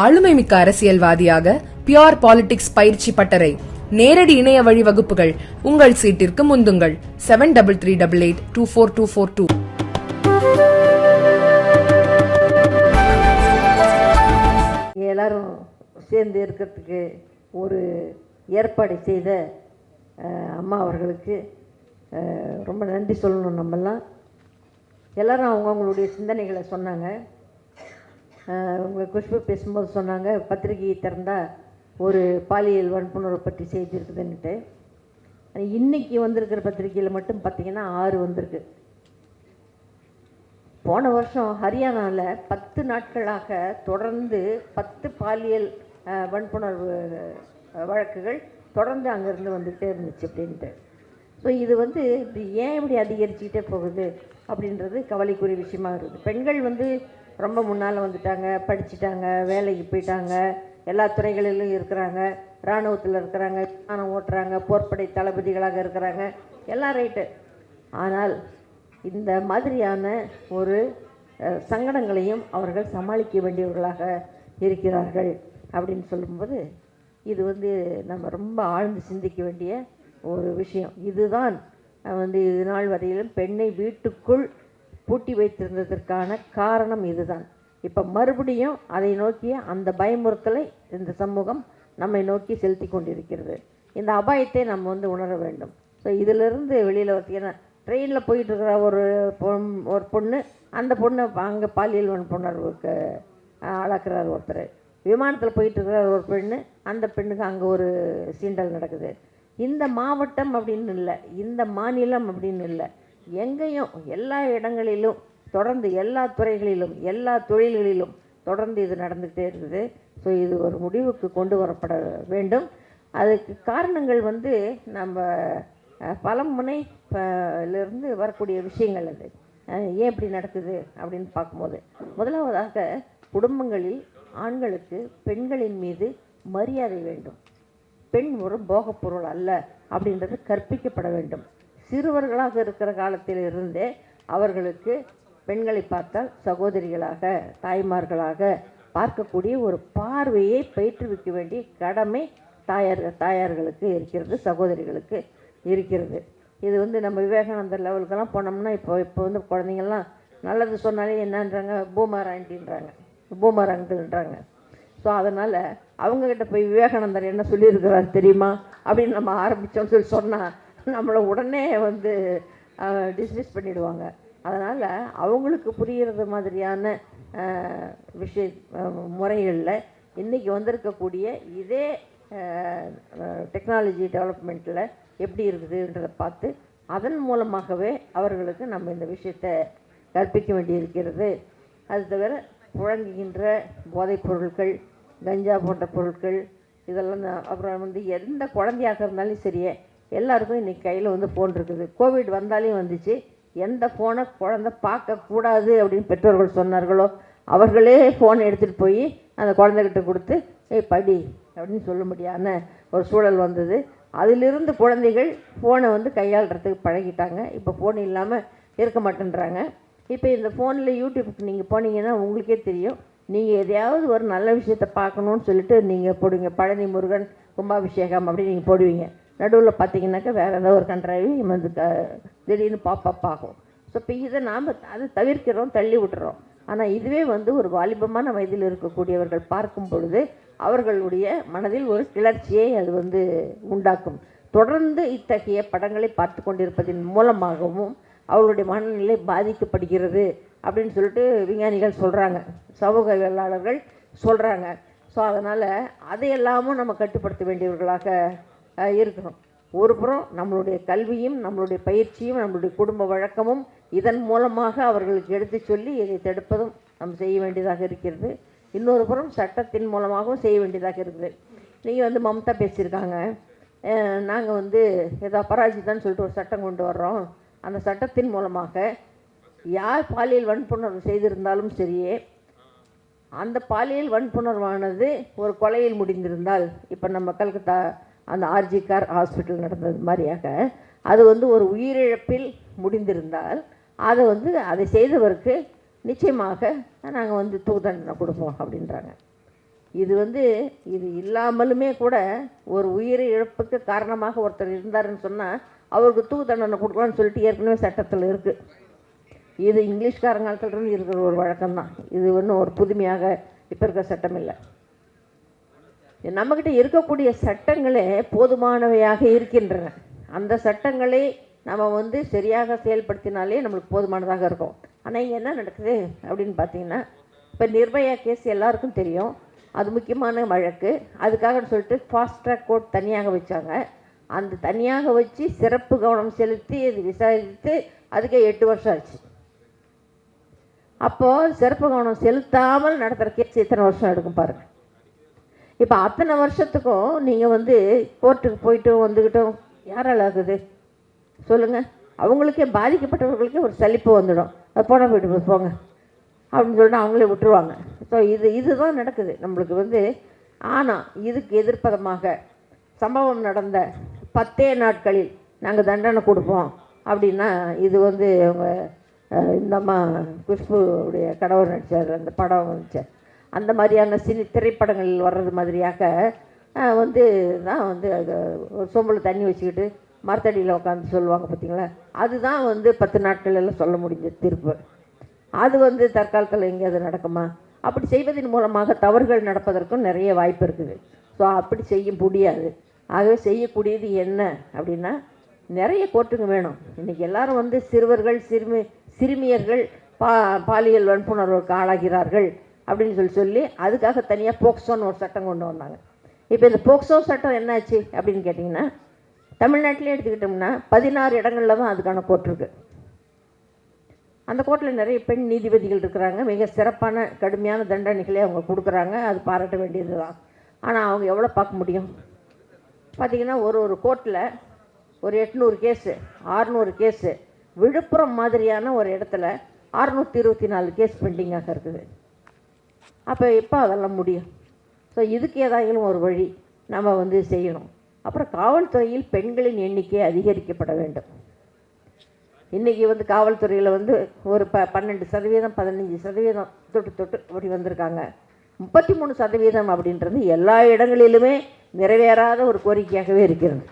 ஆளுமை மிக்க அரசியல்வாதியாக பியோர் பாலிடிக்ஸ் பயிற்சி பட்டறை நேரடி இணைய வழி வகுப்புகள் உங்கள் சீட்டிற்கு முந்துங்கள். Seven double three double eight two four two four two எல்லாரும் சேர்ந்து இருக்கிறதுக்கு ஒரு ஏற்பாடு செய்த அம்மா அவர்களுக்கு ரொம்ப நன்றி சொல்லணும் நம்மெல்லாம். எல்லாரும் அவங்கவுங்களுடைய சிந்தனைகளை சொன்னாங்க. அஹ், குஷ்பு பேசும்போது சொன்னாங்க பத்திரிகையை திறந்தால் ஒரு பாலியல் வன்புணர்வு பற்றி செய்தி இருக்குதுன்னுட்டு இன்றைக்கி வந்திருக்கிற பத்திரிகையில் மட்டும் பார்த்தீங்கன்னா ஆறு வந்திருக்கு. போன வருஷம் ஹரியானாவில் பத்து நாட்களாக தொடர்ந்து பத்து பாலியல் வன்புணர்வு வழக்குகள் தொடர்ந்து அங்கேருந்து வந்துகிட்டே இருந்துச்சு அப்படின்ட்டு. ஸோ இது வந்து இப்படி ஏன் இப்படி அதிகரிச்சுக்கிட்டே போகுது அப்படின்றது கவலைக்குரிய விஷயமாக இருக்குது. பெண்கள் வந்து ரொம்ப முன்னால் வந்துட்டாங்க படிச்சுட்டாங்க வேலைக்கு போயிட்டாங்க எல்லா துறைகளிலும் இருக்கிறாங்க இராணுவத்தில் இருக்கிறாங்க விமானம் ஓட்டுறாங்க போர்ப்படை தளபதிகளாக இருக்கிறாங்க எல்லாம் ரைட்டு. ஆனால் இந்த மாதிரியான ஒரு சங்கடங்களையும் அவர்கள் சமாளிக்க வேண்டியவர்களாக இருக்கிறார்கள் அப்படின்னு சொல்லும்போது இது வந்து நம்ம ரொம்ப ஆழ்ந்து சிந்திக்க வேண்டிய ஒரு விஷயம். இதுதான் வந்து இது நாள் வரையிலும் பெண்ணை வீட்டுக்குள் பூட்டி வைத்திருந்ததற்கான காரணம் இதுதான். இப்போ மறுபடியும் அதை நோக்கிய அந்த பயமுறுத்தலை இந்த சமூகம் நம்மை நோக்கி செலுத்தி கொண்டிருக்கிறது. இந்த அபாயத்தை நம்ம வந்து உணர வேண்டும். ஸோ இதிலிருந்து வெளியில் பார்த்தீங்கன்னா ட்ரெயினில் போயிட்டுருக்கிற ஒரு பொண் ஒரு பொண்ணு அந்த பொண்ணு அங்கே பாலியல் வன்புணர்வுக்கு அளக்கிறார் ஒருத்தர். விமானத்தில் போயிட்டு ஒரு பெண்ணு அந்த பெண்ணுக்கு அங்கே ஒரு சீண்டல் நடக்குது. இந்த மாவட்டம் அப்படின்னு இல்லை இந்த மாநிலம் அப்படின்னு இல்லை எங்கேயும் எல்லா இடங்களிலும் தொடர்ந்து எல்லா துறைகளிலும் எல்லா தொழில்களிலும் தொடர்ந்து இது நடந்துகிட்டே இருக்குது. ஸோ இது ஒரு முடிவுக்கு கொண்டு வரப்பட வேண்டும். அதுக்கு காரணங்கள் வந்து நம்ம அஹ், பலமுனை இருந்து வரக்கூடிய விஷயங்கள் அது. ஏன் இப்படி நடக்குது அப்படின்னு பார்க்கும்போது முதலாவதாக குடும்பங்களில் ஆண்களுக்கு பெண்களின் மீது மரியாதை வேண்டும். பெண் ஒரு போகப் பொருள் அல்ல அப்படின்றது கற்பிக்கப்பட வேண்டும். சிறுவர்களாக இருக்கிற காலத்தில் இருந்தே அவர்களுக்கு பெண்களை பார்த்தால் சகோதரிகளாக தாய்மார்களாக பார்க்கக்கூடிய ஒரு பார்வையை பயிற்றுவிக்க வேண்டிய கடமை தாயார் தாயார்களுக்கு இருக்கிறது சகோதரிகளுக்கு இருக்கிறது. இது வந்து நம்ம விவேகானந்தர் லெவலுக்கெல்லாம் போனோம்னா இப்போ இப்போ வந்து குழந்தைங்கள்லாம் நல்லது சொன்னாலே என்னன்றாங்க? பூமர் ஆண்டின்றாங்க அங்கிள்ன்றாங்க ஸோ அதனால் அவங்கக்கிட்ட போய் விவேகானந்தர் என்ன சொல்லியிருக்கிறார் தெரியுமா? அப்படின்னு நம்ம ஆரம்பித்தோம்னு சொல்லி சொன்னால் நம்மளை உடனே வந்து டிஸ்மிஸ் பண்ணிடுவாங்க. அதனால் அவங்களுக்கு புரிகிறது மாதிரியான விஷய முறைகளில் இன்றைக்கி வந்திருக்கக்கூடிய இதே டெக்னாலஜி டெவலப்மெண்ட்டில் எப்படி இருக்குதுன்றதை பார்த்து அதன் மூலமாகவே அவர்களுக்கு நம்ம இந்த விஷயத்தை கற்பிக்க வேண்டியிருக்கிறது. அது தவிர புழங்குகின்ற போதைப் பொருட்கள் கஞ்சா போன்ற பொருட்கள் இதெல்லாம் அப்புறம் வந்து எந்த குழந்தையாக இருந்தாலும் சரியே எல்லாருக்கும் இன்றைக்கி கையில் வந்து ஃபோன் இருக்குது. கோவிட் வந்தாலையும் வந்துச்சு. எந்த ஃபோனை குழந்தை பார்க்கக்கூடாது அப்படின்னு பெற்றோர்கள் சொன்னார்களோ அவர்களே ஃபோனை எடுத்துகிட்டு போய் அந்த குழந்தைகிட்ட கொடுத்து ஏய் படி அப்படின்னு சொல்ல முடியாமல் ஒரு சூழல் வந்தது. அதிலிருந்து குழந்தைகள் ஃபோனை வந்து கையாளுறதுக்கு பழகிட்டாங்க. இப்போ ஃபோன் இல்லாமல் இருக்க மாட்டேன்றாங்க. இப்போ இந்த ஃபோனில் யூடியூப்க்கு நீங்கள் போனீங்கன்னா உங்களுக்கே தெரியும். நீங்கள் எதையாவது ஒரு நல்ல விஷயத்தை பார்க்கணுன்னு சொல்லிட்டு நீங்கள் போடுவீங்க. பழனி முருகன் கும்பாபிஷேகம் அப்படின்னு நீங்கள் போடுவீங்க. நடுவில் பார்த்தீங்கன்னாக்கா வேறு ஏதோ ஒரு கன்றாவி வந்து க திடீர்னு பாப்பப் ஆகும். ஸோ இப்போ இதை நாம் அதை தவிர்க்கிறோம் தள்ளி விட்டுறோம். ஆனால் இதுவே வந்து ஒரு வாலிபமான வயதில் இருக்கக்கூடியவர்கள் பார்க்கும் பொழுது அவர்களுடைய மனதில் ஒரு கிளர்ச்சியை அது வந்து உண்டாக்கும். தொடர்ந்து இத்தகைய படங்களை பார்த்து கொண்டிருப்பதன் மூலமாகவும் அவர்களுடைய மனநிலை பாதிக்கப்படுகிறது அப்படின்னு சொல்லிட்டு விஞ்ஞானிகள் சொல்கிறாங்க சமூகவியலாளர்கள் சொல்கிறாங்க ஸோ அதனால் அதையெல்லாமும் நம்ம கட்டுப்படுத்த வேண்டியவர்களாக இருக்கிறோம். ஒரு புறம் நம்மளுடைய கல்வியும் நம்மளுடைய பயிற்சியும் நம்மளுடைய குடும்ப வழக்கமும் இதன் மூலமாக அவர்களுக்கு எடுத்து சொல்லி இதை தடுப்பதும் நம்ம செய்ய வேண்டியதாக இருக்கிறது. இன்னொரு புறம் சட்டத்தின் மூலமாகவும் செய்ய வேண்டியதாக இருக்குது. நீங்கள் வந்து மம்தா பேசியிருக்காங்க. நாங்கள் வந்து ஏதோ அபராஜிதான்னு சொல்லிட்டு ஒரு சட்டம் கொண்டு வர்றோம். அந்த சட்டத்தின் மூலமாக யார் பாலியல் வன்புணர்வு செய்திருந்தாலும் சரியே அந்த பாலியல் வன்புணர்வானது ஒரு கொலையில் முடிந்திருந்தால் இப்போ நம்ம கல்கத்தா அந்த ஆர்ஜி கார் ஹாஸ்பிட்டல் நடந்தது மாதிரியாக அது வந்து ஒரு உயிரிழப்பில் முடிந்திருந்தால் அதை வந்து அதை செய்தவருக்கு நிச்சயமாக நாங்கள் வந்து தூதண்டனை கொடுப்போம் அப்படின்றாங்க. இது வந்து இது இல்லாமலுமே கூட ஒரு உயிர் இழப்புக்கு காரணமாக ஒருத்தர் இருந்தாருன்னு சொன்னால் அவருக்கு தூக்கு தண்டனை கொடுக்கலாம்னு சொல்லிட்டு ஏற்கனவே சட்டத்தில் இருக்குது இது இங்கிலீஷ்காரங்காலத்துலேருந்து இருக்கிற ஒரு வழக்கம்தான். இது ஒன்றும் ஒரு புதுமையாக இப்போ இருக்கிற சட்டம் இல்லை நம்மக்கிட்ட இருக்கக்கூடிய சட்டங்களே போதுமானவையாக இருக்கின்றன. அந்த சட்டங்களை நம்ம வந்து சரியாக செயல்படுத்தினாலே நம்மளுக்கு போதுமானதாக இருக்கும். ஆனால் இங்கே என்ன நடக்குது அப்படின்னு பார்த்தீங்கன்னா இப்போ நிர்பயா கேஸ் எல்லாருக்கும் தெரியும். அது முக்கியமான வழக்கு. அதுக்காக சொல்லிட்டு ஃபாஸ்ட் ட்ராக் கோர்ட் தனியாக வச்சாங்க. அந்த தனியாக வச்சு சிறப்பு கவனம் செலுத்தி இது விசாரித்து அதுக்கே எட்டு வருஷம் ஆச்சு. அப்போது சிறப்பு கவனம் செலுத்தாமல் நடத்துகிற கேஸ் எத்தனை வருஷம் எடுக்கும் பாருங்கள் இப்போ அத்தனை வருஷத்துக்கும் நீங்கள் வந்து கோர்ட்டுக்கு போயிட்டும் வந்துக்கிட்டும் யாரால் ஆகுது சொல்லுங்கள் அவங்களுக்கே பாதிக்கப்பட்டவர்களுக்கே ஒரு சலிப்பு வந்துடும். அது போனால் போயிட்டு போங்க. அப்படின்னு சொல்லிட்டு அவங்களே விட்டுருவாங்க. ஸோ இது இதுதான் நடக்குது. நம்மளுக்கு வந்து ஆனால் இதுக்கு எதிர்ப்பதமாக சம்பவம் நடந்த பத்தே நாட்களில் நாங்கள் தண்டனை கொடுப்போம். அப்படின்னா இது வந்து அவங்க இந்தம்மா இந்த அம்மா குஷ்புடைய கடவுள் நடித்தார் அந்த படம் வந்துச்சார் அந்த மாதிரியான சினி திரைப்படங்களில் வர்றது மாதிரியாக வந்து தான் வந்து அது சொம்பில் தண்ணி வச்சுக்கிட்டு மரத்தடியில் உட்காந்து சொல்லுவாங்க பார்த்தீங்களா அதுதான் வந்து பத்து நாட்கள் எல்லாம் சொல்ல முடிஞ்ச தீர்ப்பு. அது வந்து தற்காலத்தில் எங்கேயாவது நடக்குமா? அப்படி செய்வதன் மூலமாக தவறுகள் நடப்பதற்கும் நிறைய வாய்ப்பு இருக்குது. ஸோ அப்படி செய்ய முடியாது. ஆகவே செய்யக்கூடியது என்ன அப்படின்னா நிறைய கோர்ட்டுங்க வேணும். இன்றைக்கி எல்லாரும் வந்து சிறுவர்கள் சிறுமி சிறுமியர்கள் பா பாலியல் வன்புணர்வுக்கு ஆளாகிறார்கள். அப்படின்னு சொல்லி சொல்லி அதுக்காக தனியாக போக்சோன்னு ஒரு சட்டம் கொண்டு வந்தாங்க. இப்போ இந்த போக்சோ சட்டம் என்னாச்சு அப்படின்னு கேட்டிங்கன்னா தமிழ்நாட்டிலே எடுத்துக்கிட்டோம்னா பதினாறு இடங்களில் தான் அதுக்கான கோர்ட் இருக்குது அந்த கோர்ட்டில் நிறைய பெண் நீதிபதிகள் இருக்கிறாங்க. மிக சிறப்பான கடுமையான தண்டனைகளை அவங்க கொடுக்குறாங்க. அது பாராட்ட வேண்டியது தான் ஆனால் அவங்க எவ்வளோ பார்க்க முடியும்? பார்த்திங்கன்னா ஒரு ஒரு கோர்ட்டில் ஒரு எட்நூறு கேஸு ஆறுநூறு கேஸு விழுப்புரம் மாதிரியான ஒரு இடத்துல அறுநூற்றி இருபத்தி நாலு கேஸ் பெண்டிங்காக இருக்குது. அப்போ எப்போ அதெல்லாம் முடியும்? ஸோ இதுக்கு ஏதாயிலும் ஒரு வழி நம்ம வந்து செய்யணும். அப்புறம் காவல்துறையில் பெண்களின் எண்ணிக்கை அதிகரிக்கப்பட வேண்டும். இன்றைக்கி வந்து காவல்துறையில் வந்து ஒரு ப பன்னெண்டு சதவீதம் பதினஞ்சு சதவீதம் தொட்டு தொட்டு அப்படி வந்திருக்காங்க. முப்பத்தி மூணு சதவீதம் அப்படின்றது எல்லா இடங்களிலுமே நிறைவேறாத ஒரு கோரிக்கையாகவே இருக்கிறது.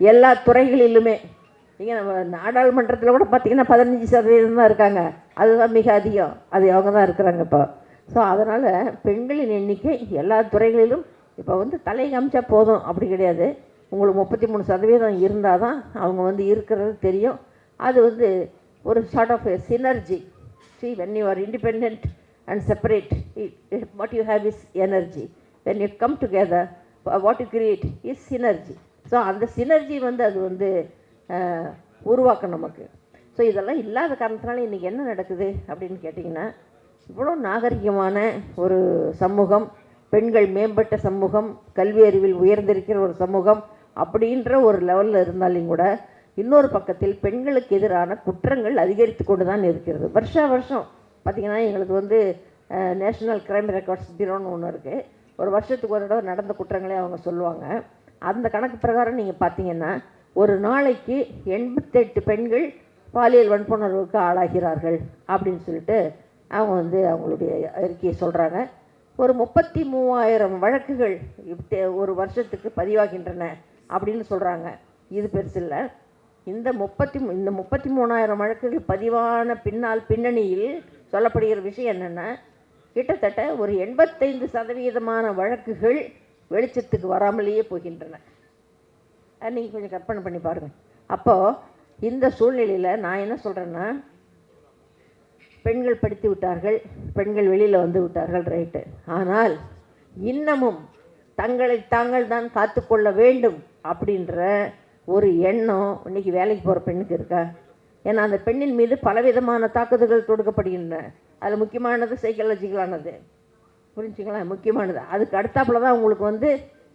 எல்லா துறைகளிலுமே. இங்கே நம்ம நாடாளுமன்றத்தில் கூட பார்த்திங்கன்னா பதினஞ்சு சதவீதம் தான் இருக்காங்க. அதுதான் மிக அதிகம். அது அவங்க தான் இருக்கிறாங்க இப்போ. ஸோ அதனால் பெண்களின் எண்ணிக்கை எல்லா துறைகளிலும் இப்போ வந்து தலை காமிச்சா போதும். அப்படி கிடையாது. உங்களுக்கு முப்பத்தி மூணு சதவீதம் இருந்தால் தான் அவங்க வந்து இருக்கிறது தெரியும். அது வந்து ஒரு sort of synergy see when you are independent and separate it, it, what you have is energy. When you come together wha- what you create so அந்த சினர்ஜி வந்து அது வந்து உருவாக்கும் நமக்கு. ஸோ இதெல்லாம் இல்லாத காரணத்தினால இன்றைக்கி என்ன நடக்குது அப்படின்னு கேட்டிங்கன்னா இவ்வளோ நாகரிகமான ஒரு சமூகம் பெண்கள் மேம்பட்ட சமூகம் கல்வி அறிவில் உயர்ந்திருக்கிற ஒரு சமூகம் அப்படின்ற ஒரு லெவலில் இருந்தாலும் கூட இன்னொரு பக்கத்தில் பெண்களுக்கு எதிரான குற்றங்கள் அதிகரித்து கொண்டு தான் இருக்கிறது. வருஷா வருஷம் பார்த்திங்கன்னா எங்களுக்கு வந்து நேஷ்னல் கிரைம் ரெக்கார்ட்ஸ் பியூரோன்னு ஒன்று இருக்குது ஒரு வருஷத்துக்கு ஒரு தடவை நடந்த குற்றங்களே அவங்க சொல்லுவாங்க. அந்த கணக்கு பிரகாரம் நீங்கள் பார்த்தீங்கன்னா ஒரு நாளைக்கு எண்பத்தெட்டு பெண்கள் பாலியல் வன்புணர்வுக்கு ஆளாகிறார்கள் அப்படின்னு சொல்லிட்டு அவங்க வந்து அவங்களுடைய அறிக்கையை சொல்கிறாங்க ஒரு முப்பத்தி மூவாயிரம் வழக்குகள் இப்ப ஒரு வருஷத்துக்கு பதிவாகின்றன அப்படின்னு சொல்கிறாங்க இது பெருசு இல்லை. இந்த முப்பத்தி இந்த முப்பத்தி மூணாயிரம் வழக்குகள் பதிவான பின்னால் பின்னணியில் சொல்லப்படுகிற விஷயம் என்னென்னா கிட்டத்தட்ட ஒரு எண்பத்தைந்து சதவீதமான வழக்குகள் வெளிச்சத்துக்கு வராமலேயே போகின்றன. நீங்கள் கொஞ்சம் கற்பனை பண்ணி பாருங்கள் அப்போது இந்த சூழ்நிலையில் நான் என்ன சொல்கிறேன்னா பெண்கள் படித்து விட்டார்கள் பெண்கள் வெளியில் வந்து விட்டார்கள் ரைட்டு ஆனால் இன்னமும் தங்களை தாங்கள் தான் காத்துக்கொள்ள வேண்டும் அப்படின்ற ஒரு எண்ணம் இன்றைக்கி வேலைக்கு போகிற பெண்ணுக்கு இருக்கா? ஏன்னா அந்த பெண்ணின் மீது பலவிதமான தாக்குதல்கள் தொடுக்கப்படுகின்றன. அதில் முக்கியமானது சைக்காலஜிக்கலானது புரிஞ்சுங்களா? முக்கியமானது. அதுக்கு அடுத்தாப்புல தான் உங்களுக்கு வந்து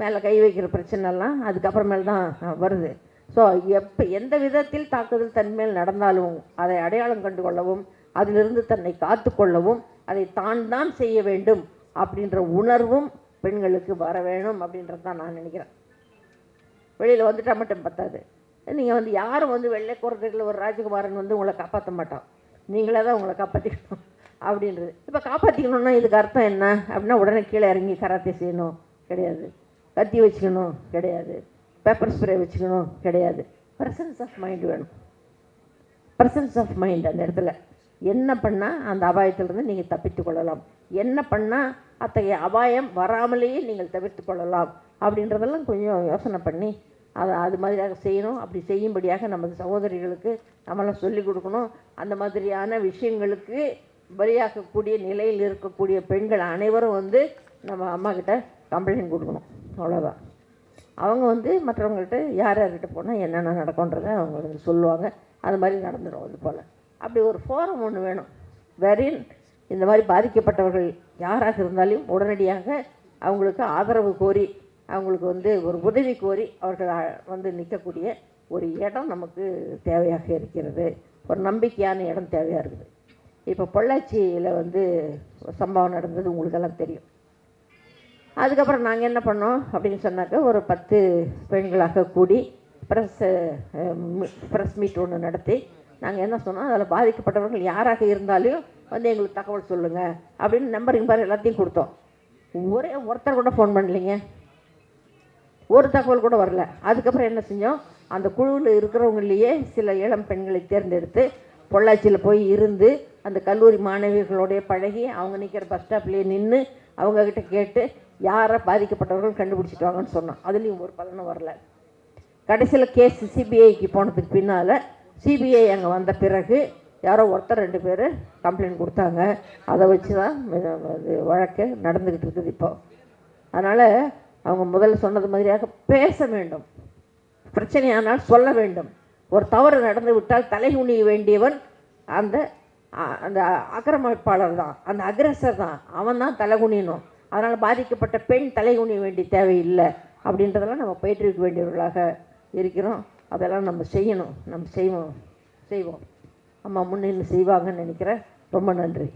மேலே கை வைக்கிற பிரச்சனைலாம் அதுக்கப்புறமேல் தான் வருது. ஸோ எப்போ எந்த விதத்தில் தாக்குதல் தன்மேல் நடந்தாலும் அதை அடையாளம் கண்டு கொள்ளவும் அதிலிருந்து தன்னை காத்து கொள்ளவும் அதை தான் தான் செய்ய வேண்டும் அப்படின்ற உணர்வும் பெண்களுக்கு வர வேணும் அப்படின்றது தான் நான் நினைக்கிறேன். வெளியில் வந்துட்டா மட்டும் பத்தாது. நீங்கள் வந்து யாரும் வந்து வெள்ளை குறதுல ஒரு ராஜகுமாரன் வந்து உங்களை காப்பாற்ற மாட்டான். நீங்களே தான் உங்களை காப்பாற்றிக்கணும் அப்படின்றது. இப்போ காப்பாற்றிக்கணும்னா இதுக்கு அர்த்தம் என்ன? அப்படின்னா உடனே கீழே இறங்கி கராத்தே செய்யணும் கிடையாது. கத்தி வச்சுக்கணும் கிடையாது. பேப்பர் ஸ்ப்ரே வச்சுக்கணும் கிடையாது. ப்ரெசன்ஸ் ஆஃப் மைண்ட் வேணும். ப்ரெசன்ஸ் ஆஃப் மைண்ட் அந்த இடத்துல. என்ன பண்ணால் அந்த அபாயத்திலிருந்து நீங்கள் தப்பித்து கொள்ளலாம். என்ன பண்ணால் அத்தகைய அபாயம் வராமலேயே நீங்கள் தவிர்த்து கொள்ளலாம். அப்படின்றதெல்லாம் கொஞ்சம் யோசனை பண்ணி அதை அது மாதிரியாக செய்யணும். அப்படி செய்யும்படியாக நமது சகோதரிகளுக்கு நம்மளாம் சொல்லிக் கொடுக்கணும். அந்த மாதிரியான விஷயங்களுக்கு பலியாகக்கூடிய நிலையில் இருக்கக்கூடிய பெண்கள் அனைவரும் வந்து நம்ம அம்மாக்கிட்ட கம்ப்ளைண்ட் கொடுக்கணும். அவ்வளோதான் அவங்க வந்து மற்றவங்கள்ட்ட யார் யார்கிட்ட போனால் என்னென்ன நடக்கும்ன்றதை அவங்க சொல்லுவாங்க. அது மாதிரி நடந்துடும் அது போல். அப்படி ஒரு ஃபோரம் ஒன்று வேணும். வெரின் இந்த மாதிரி பாதிக்கப்பட்டவர்கள் யாராக இருந்தாலும் உடனடியாக அவங்களுக்கு ஆதரவு கோரி அவங்களுக்கு வந்து ஒரு உதவி கோரி அவர்கள் வந்து நிற்கக்கூடிய ஒரு இடம் நமக்கு தேவையாக இருக்கிறது. ஒரு நம்பிக்கையான இடம் தேவையாக இருக்குது. இப்போ பொள்ளாச்சியில் வந்து சம்பவம் நடந்தது உங்களுக்கெல்லாம் தெரியும். அதுக்கப்புறம் நாங்கள் என்ன பண்ணோம் அப்படின்னு சொன்னாக்க ஒரு பத்து பெண்களாக கூடி ப்ரெஸ் ப்ரெஸ் மீட் ஒன்று நடத்தி நாங்கள் என்ன சொன்னோம்? அதில் பாதிக்கப்பட்டவர்கள் யாராக இருந்தாலும் வந்து எங்களுக்கு தகவல் சொல்லுங்கள் அப்படின்னு நம்பரிங் பாரு எல்லாத்தையும் கொடுத்தோம். ஒரே ஒருத்தர் கூட ஃபோன் பண்ணலைங்க. ஒரு தகவல் கூட வரல. அதுக்கப்புறம் என்ன செஞ்சோம்? அந்த குழுவில் இருக்கிறவங்களையே சில இளம் பெண்களை தேர்ந்தெடுத்து பொள்ளாச்சியில் போய் இருந்து அந்த கல்லூரி மாணவிகளோடைய பழகி அவங்க நிற்கிற பஸ் ஸ்டாப்லேயே நின்று அவங்கக்கிட்ட கேட்டு யாரை பாதிக்கப்பட்டவர்கள் கண்டுபிடிச்சிட்டு வாங்கன்னு சொன்னோம். அதுலேயும் ஒரு பலனும் வரல. கடைசியில் கேஸ் சிபிஐக்கு போனதுக்கு பின்னால் சிபிஐ அங்கே வந்த பிறகு யாரோ ஒருத்தர் ரெண்டு பேர் கம்ப்ளைண்ட் கொடுத்தாங்க. அதை வச்சு தான் இது வழக்கு நடந்துக்கிட்டு இருக்குது இப்போ. அதனால் அவங்க முதல்ல சொன்னது மாதிரியாக பேச வேண்டும். பிரச்சனையானால் சொல்ல வேண்டும். ஒரு தவறு நடந்து விட்டால் தலைகுனிய வேண்டியவன் அந்த அந்த ஆக்கிரமிப்பாளர் தான். அந்த அக்ரஸர் தான். அவன் தான் தலைகுனியணும் அதனால் பாதிக்கப்பட்ட பெண் தலைகுனிய வேண்டிய தேவையில்லை. அப்படின்றதெல்லாம் நம்ம பயிற்றுவிக்க வேண்டியவர்களாக இருக்கிறோம். அதெல்லாம் நம்ம செய்யணும். நம்ம செய்வோம். செய்வோம். அம்மா முன்னின்று செய்வாங்கன்னு நினைக்கிறேன். ரொம்ப நன்றி.